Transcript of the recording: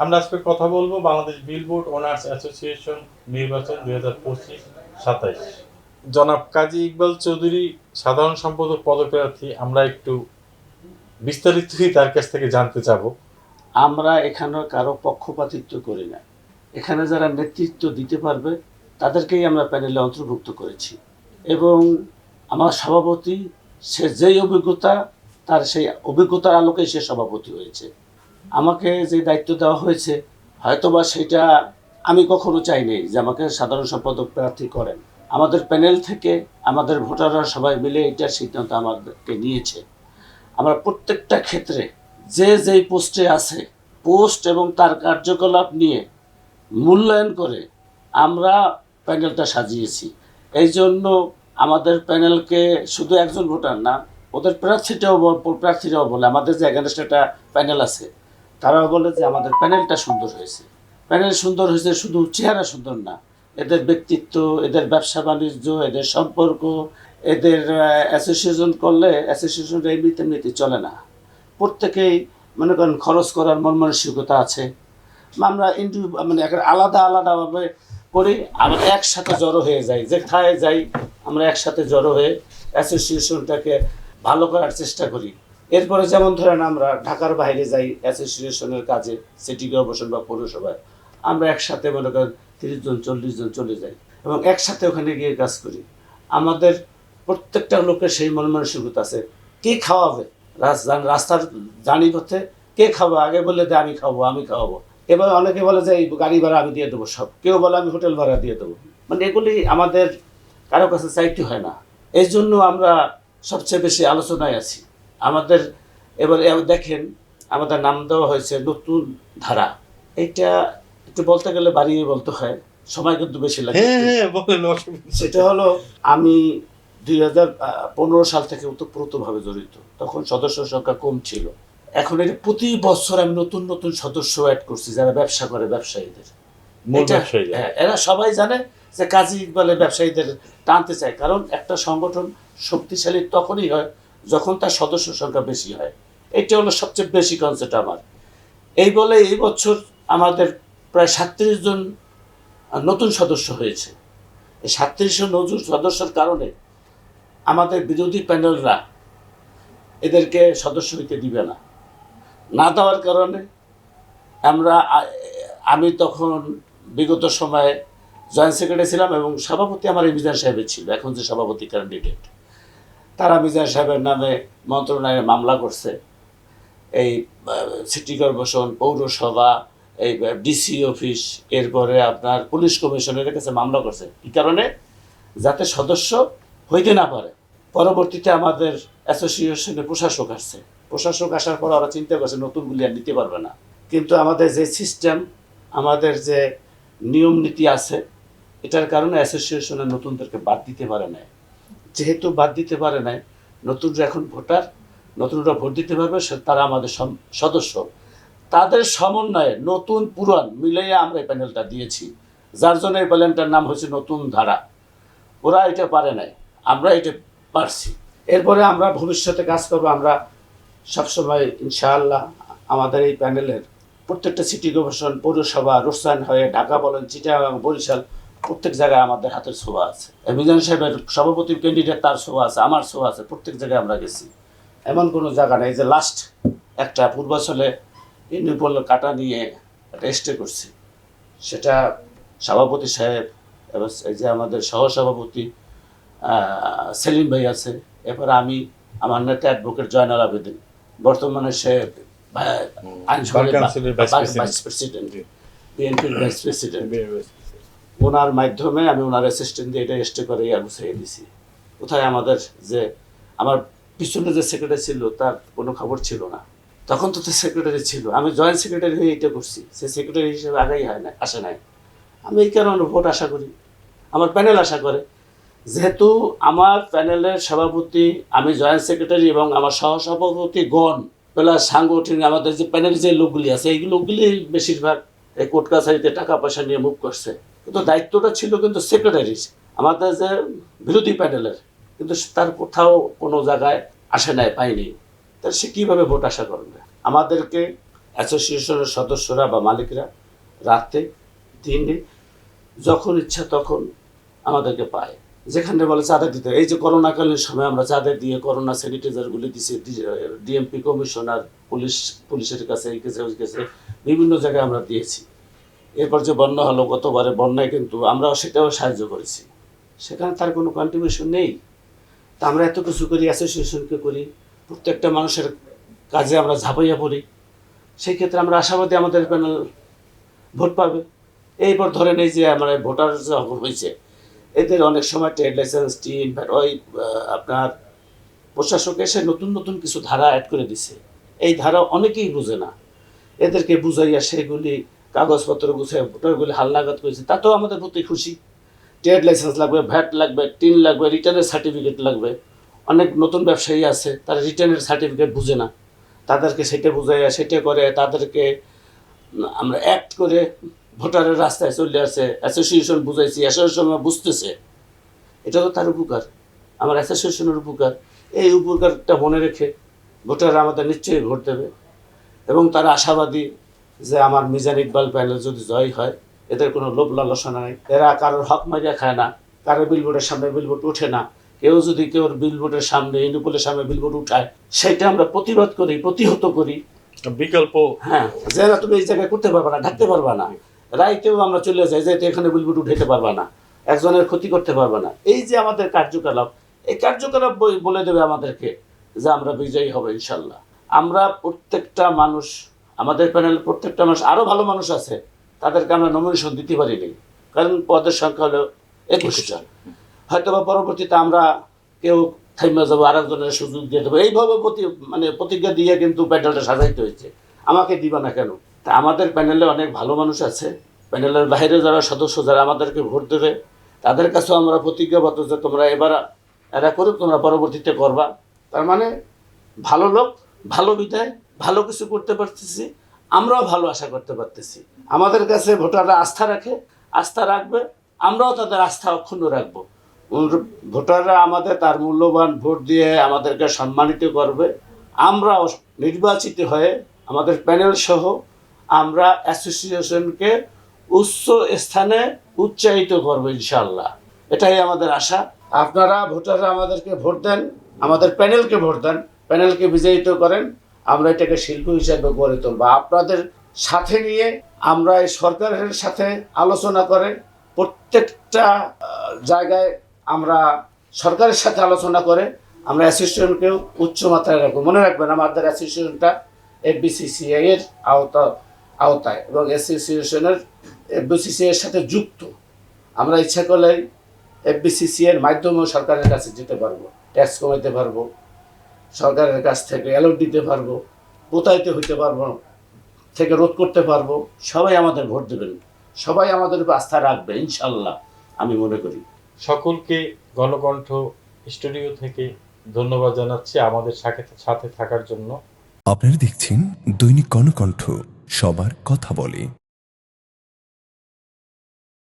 আমরা আজকে কথা বলব বাংলাদেশ বিলবোর্ড ওনার্স অ্যাসোসিয়েশন নির্বাচন দুই হাজার পঁচিশ সাতাইশ। জনাব কাজী ইকবাল চৌধুরী, সাধারণ সম্পাদক পদপ্রার্থী, আমরা একটু বিস্তারিতই তার কাছ থেকে জানতে চাবো। আমরা এখানে কারও পক্ষপাতিত্ব করি না। এখানে যারা নেতৃত্ব দিতে পারবে, তাদেরকেই আমরা প্যানেলে অন্তর্ভুক্ত করেছি। এবং আমার সভাপতি, সে যেই অভিজ্ঞতা, তার সেই অভিজ্ঞতার আলোকে সে সভাপতি হয়েছে। আমাকে যে দায়িত্ব দেওয়া হয়েছে, হয়তোবা সেটা আমি কখনো চাইনি যে আমাকে সাধারণ সম্পাদক প্রার্থী করেন। আমাদের প্যানেল থেকে আমাদের ভোটাররা সবাই মিলে এটার সিদ্ধান্ত আমাদেরকে নিয়েছে। আমরা প্রত্যেকটা ক্ষেত্রে যে যেই পোস্টে আছে, পোস্ট এবং তার কার্যকলাপ নিয়ে মূল্যায়ন করে আমরা প্যানেলটা সাজিয়েছি। এই জন্য আমাদের প্যানেলকে শুধু একজন ভোটার না, ওদের প্রার্থীটাও প্রার্থীরাও বলে, আমাদের যে এখানে একটা প্যানেল আছে। তারাও বলে যে আমাদের প্যানেলটা সুন্দর হয়েছে। প্যানেল সুন্দর হয়েছে শুধু চেহারা সুন্দর না, এদের ব্যক্তিত্ব, এদের ব্যবসা বাণিজ্য, এদের সম্পর্ক, এদের অ্যাসোসিয়েশন করলে অ্যাসোসিয়েশন এমনিতে এমনিতে চলে না। প্রত্যেকেই মনে করেন খরচ করার মন মানসিকতা আছে। আমরা ইন্টু মানে আলাদা আলাদাভাবে করি, আবার একসাথে জড়ো হয়ে যাই। যেখানে যাই, আমরা একসাথে জড়ো হয়ে অ্যাসোসিয়েশনটাকে ভালো করার চেষ্টা করি। এরপরে যেমন ধরেন আমরা ঢাকার বাইরে যাই অ্যাসোসিয়েশনের কাজে, সিটি কর্পোরেশন বা পৌরসভায়, আমরা একসাথে মনে করেন তিরিশ জন, চল্লিশ জন চলে যাই এবং একসাথে ওখানে গিয়ে কাজ করি। আমাদের প্রত্যেকটা লোকের সেই মন মানসিকতা আছে। কে খাওয়াবে? রাস- রাস্তার জানি পথে কে খাব আগে বলে যে আমি খাব আমি খাওয়াবো। এবার অনেকে বলে যে গাড়ি ভাড়া আমি দিয়ে দেবো সব। কেউ বলে আমি হোটেল ভাড়া দিয়ে দেবো। মানে এগুলি আমাদের কারও কাছে চাইতে হয় না। এই জন্য আমরা সবচেয়ে বেশি আলোচনায় আছি। আমাদের এবার দেখেন আমাদের নাম দেওয়া হয়েছে নতুন ধারা। এটা একটু বলতে গেলে বাড়িয়ে বলতে হয় সময় কিন্তু বেশি লাগে হ্যাঁ হ্যাঁ সেটা হলো আমি দুই হাজার পনেরো সাল থেকে ওতপ্রোতভাবে জড়িত তখন সদস্য সংখ্যা কম ছিল। এখন এটা প্রতি বছর আমি নতুন নতুন সদস্য অ্যাড করছি যারা ব্যবসা করে ব্যবসায়ীদের। হ্যাঁ, এরা সবাই জানে যে কাজী ইকবালের ব্যবসায়ীদের টানতে চায় কারণ একটা সংগঠন শক্তিশালী তখনই হয় যখন তার সদস্য সংখ্যা বেশি হয়। এটা হলো সবচেয়ে বেশি কনসেপ্ট আমার। এই বলে এই বছর আমাদের প্রায় সাতত্রিশ জন নতুন সদস্য হয়েছে। এই সাতত্রিশ নতুন সদস্যের কারণে আমাদের বিরোধী প্যানেলরা এদেরকে সদস্য হইতে দিবে না। না দেওয়ার কারণে আমরা আমি তখন বিগত সময়ে জয়েন্ট সেক্রেটারি ছিলাম এবং সভাপতি আমার এই মিজান সাহেবের ছিল, এখন যে সভাপতি ক্যান্ডিডেট তারা মিজান সাহেবের নামে মন্ত্রণালয়ে মামলা করছে। এই সিটি কর্পোরেশন, পৌরসভা, এই ডিসি অফিস, এরপরে আপনার পুলিশ কমিশনের কাছে মামলা করছে। কি কারণে যাতে সদস্য হইতে না পারে। পরবর্তীতে আমাদের অ্যাসোসিয়েশনে প্রশাসক আসছে। প্রশাসক আসার পর ওরা চিন্তা করছে নতুনগুলি আর নিতে পারবে না। কিন্তু আমাদের যে সিস্টেম, আমাদের যে নিয়ম নীতি আছে, এটার কারণে অ্যাসোসিয়েশনের নতুনদেরকে বাদ দিতে পারে না যেহেতু বাদ দিতে পারে নাই, নতুনরা এখন ভোটার, নতুনরা ভোট দিতে পারবে তারা আমাদের সদস্য। তাদের সমন্বয়ে নতুন পুরান মিলিয়ে আমরা এই প্যানেলটা দিয়েছি। যার জন্য এই প্যানেলটার নাম হচ্ছে নতুন ধারা। ওরা এটা পারে নাই, আমরা এটা পারছি। এরপরে আমরা ভবিষ্যতে কাজ করব, আমরা সবসময় ইনশাআল্লাহ আমাদের এই প্যানেলের প্রত্যেকটা সিটি কর্পোরেশন, পৌরসভা রোসান হয়ে ঢাকা বলেন, চিটাগাং, বরিশাল প্রত্যেক জায়গায় আমাদের হাতের ছোঁয়া আছে। মিজান সাহেবের সভাপতি ক্যান্ডিডেট তার ছোঁয়া আছে আমার ছোঁয়া আছে প্রত্যেক জায়গায় আমরা গেছি। এমন কোনো জায়গা নেই যে লাস্ট একটা পূর্বাচলে ইউনিপল কাটা নিয়ে একটা স্টে করছি। সেটা সভাপতি সাহেব এবং এই যে আমাদের সহসভাপতি সেলিম ভাই আছে। এরপর আমি আমার নেতা অ্যাডভোকেট জয়নাল আবেদিন। বর্তমানে সে আইনসভার ভাইস প্রেসিডেন্ট। বিএনপির ভাইস প্রেসিডেন্ট ওনার মাধ্যমে আমি ওনার অ্যাসিস্ট্যান্ট দিয়ে এটা স্টে করে ইয়া গুছিয়ে দিছি। কোথায় আমাদের যে, আমার পিছনে যে সেক্রেটারি ছিল, তার কোনো খবর ছিল না। তখন তো তো সেক্রেটারি ছিল। আমি জয়েন্ট সেক্রেটারি হয়ে এটা করছি। সে সেক্রেটারি হিসেবে আগেই হয় না, আসে নাই। আমি এই কারণে ভোট আশা করি। আমার প্যানেল আশা করে। যেহেতু আমার প্যানেলের সভাপতি, আমি জয়েন্ট সেক্রেটারি এবং আমার সহসভাপতি গণ, প্লাস সাংগঠনিক আমাদের যে প্যানেল যে লোকগুলি আছে, এই লোকগুলি বেশিরভাগ এই কোর্ট কাছারিতে টাকা পয়সা নিয়ে মুভ করছে। কিন্তু দায়িত্বটা ছিল কিন্তু সেক্রেটারির আমাদের যে বিরোধী প্যানেলের, কিন্তু তার কোথাও কোনো জায়গায় আসে নাই, পায়নি। তাহলে সে কীভাবে ভোট আশা করবে? আমাদেরকে অ্যাসোসিয়েশনের সদস্যরা বা মালিকরা রাতে, দিনে, যখন ইচ্ছা তখন আমাদেরকে পায়। যেখানে বলে চাঁদা দিতে এই যে করোনাকালীন সময় আমরা চাঁদা দিয়ে করোনা স্যানিটাইজারগুলি দিছি ডিএমপি কমিশনার, পুলিশ, পুলিশের কাছে বিভিন্ন জায়গায় আমরা দিয়েছি। এরপর যে বন্যা হলো, গতবারে বন্যায় কিন্তু আমরাও সেটাও সাহায্য করেছি। সেখানে তার কোনো কন্ট্রিবিউশন নেই। তা আমরা এত কিছু করি অ্যাসোসিয়েশনকে করি, প্রত্যেকটা মানুষের কাজে আমরা ঝাঁপাইয়া পড়ি। সেই ক্ষেত্রে আমরা আশাবাদী আমাদের প্যানেল ভোট পাবে। এইবার ধরেন এই যে আমার ভোটার হয়েছে, এদের অনেক সময় ট্রেড লাইসেন্স টিম ওই আপনার প্রশাসক এসে নতুন নতুন কিছু ধারা অ্যাড করে দিছে। এই ধারা অনেকেই বুঝে না। এদেরকে বুঝাইয়া সেগুলি কাগজপত্র গুছিয়ে ভোটারগুলি হালনাগাদ করেছে, তাতেও আমাদের প্রতি খুশি। ট্রেড লাইসেন্স লাগবে, ভ্যাট লাগবে, টিন লাগবে, রিটার্নের সার্টিফিকেট লাগবে। অনেক নতুন ব্যবসায়ী আছে, তারা রিটার্নের সার্টিফিকেট বুঝে না। তাদেরকে সেটা বুঝাইয়া, সেটা করে তাদেরকে আমরা অ্যাক্ট করে ভোটারের রাস্তায় চলে আসে অ্যাসোসিয়েশন বুঝাইছি অ্যাসোসিয়েশন বুঝতেছে। এটা তো তার উপকার। আমার অ্যাসোসিয়েশনের উপকার। এই উপকারটা মনে রেখে ভোটাররা আমাদের নিশ্চয়ই ভোট দেবে। এবং তারা আশাবাদী যে আমার মিজান ইকবাল প্যানেল যদি জয় হয় এদের কোনো লোভ লালসা নাই। এরা কারোর হক মারিয়া খায় না কারও বিলবোর্ডের সামনে বিলবোর্ড ওঠে না। কেউ যদি কেউ বিলবোর্ডের সামনে ইনুকুলের সামনে বিলবোর্ড উঠায় সেটা আমরা প্রতিবাদ করি প্রতিহত করি। বিকল্প। হ্যাঁ যে না তুমি এই জায়গায় করতে পারবা না ঢাকতে পারবা না। রাইতেও আমরা চলে যাই যে এখানে বিলবোর্ড উঠাইতে পারবা না। একজনের ক্ষতি করতে পারবা না। এই যে আমাদের কার্যকলাপ এই কার্যকলাপ বই- বলে দেবে আমাদেরকে যে আমরা বিজয়ী হব ইনশাল্লাহ। আমরা প্রত্যেকটা মানুষ আমাদের প্যানেল প্রত্যেকটা মানুষ আরও ভালো মানুষ আছে তাদেরকে আমরা নমিনেশন দিতে পারিনি কারণ পদের সংখ্যা হলো একুশটা হয়তো বা পরবর্তীতে আমরা কেউ থাইমা যাব আর একজনের সুযোগ দিয়ে দেবো। এইভাবে প্রতি মানে প্রতিজ্ঞা দিয়ে কিন্তু প্যানেলটা সাজাইতে হয়েছে। আমাকে দিবা না কেন? তা আমাদের প্যানেলে অনেক ভালো মানুষ আছে। প্যানেলের বাইরে যারা সদস্য যারা আমাদেরকে ভোট দেবে তাদের কাছেও আমরা প্রতিজ্ঞাবদ্ধ যে তোমরা এবার এরা করুক তোমরা পরবর্তীতে করবা। তার মানে ভালো লোক ভালো বিদায় ভালো কিছু করতে পারতেছি, আমরাও ভালো আশা করতে পারতেছি। আমাদের কাছে ভোটাররা আস্থা রাখে, আস্থা রাখবে, আমরাও তাদের আস্থা অক্ষুণ্ণ রাখব। ভোটাররা আমাদের তার মূল্যবান ভোট দিয়ে আমাদেরকে সম্মানিত করবে। আমরাও নির্বাচিত হয়ে আমাদের প্যানেল সহ আমরা অ্যাসোসিয়েশনকে উচ্চ স্থানে উচ্চারিত করব ইনশাল্লাহ এটাই আমাদের আশা। আপনারা ভোটাররা আমাদেরকে ভোট দেন, আমাদের প্যানেলকে ভোট দেন, প্যানেলকে বিজয়িত করেন। আমরা এটাকে শিল্প হিসাবে গড়ে তুলবো। আপনাদের সাথে নিয়ে আমরা এই সরকারের সাথে আলোচনা করে প্রত্যেকটা জায়গায় আমরা সরকারের সাথে আলোচনা করে আমরা অ্যাসোসিয়েশনকেও উচ্চ মাত্রায় রাখব। মনে রাখবেন, আমাদের অ্যাসোসিয়েশনটা এফবিসিসিআই এর আওতা, আওতায় এবং অ্যাসোসিয়েশনের এফবিসিসিআই এর সাথে যুক্ত। আমরা ইচ্ছা করলে এফবিসিসি এর মাধ্যমেও সরকারের কাছে যেতে পারব ট্যাক্স কমাইতে পারব। সরকারের কাছ থেকে অ্যালোট দিতে পারব প্রতারিত হইতে পারব থেকে রোধ করতে পারব সবাই আমাদের ভোট দেবেন সবাই আমাদের উপর আস্থা রাখবে ইনশাল্লাহ আমি মনে করি। সকলকে গণকণ্ঠ স্টুডিও থেকে ধন্যবাদ জানাচ্ছি আমাদের সাথে সাথে থাকার জন্য। আপনারা দেখছেন দৈনিক কর্ণকণ্ঠ সবার কথা বলে।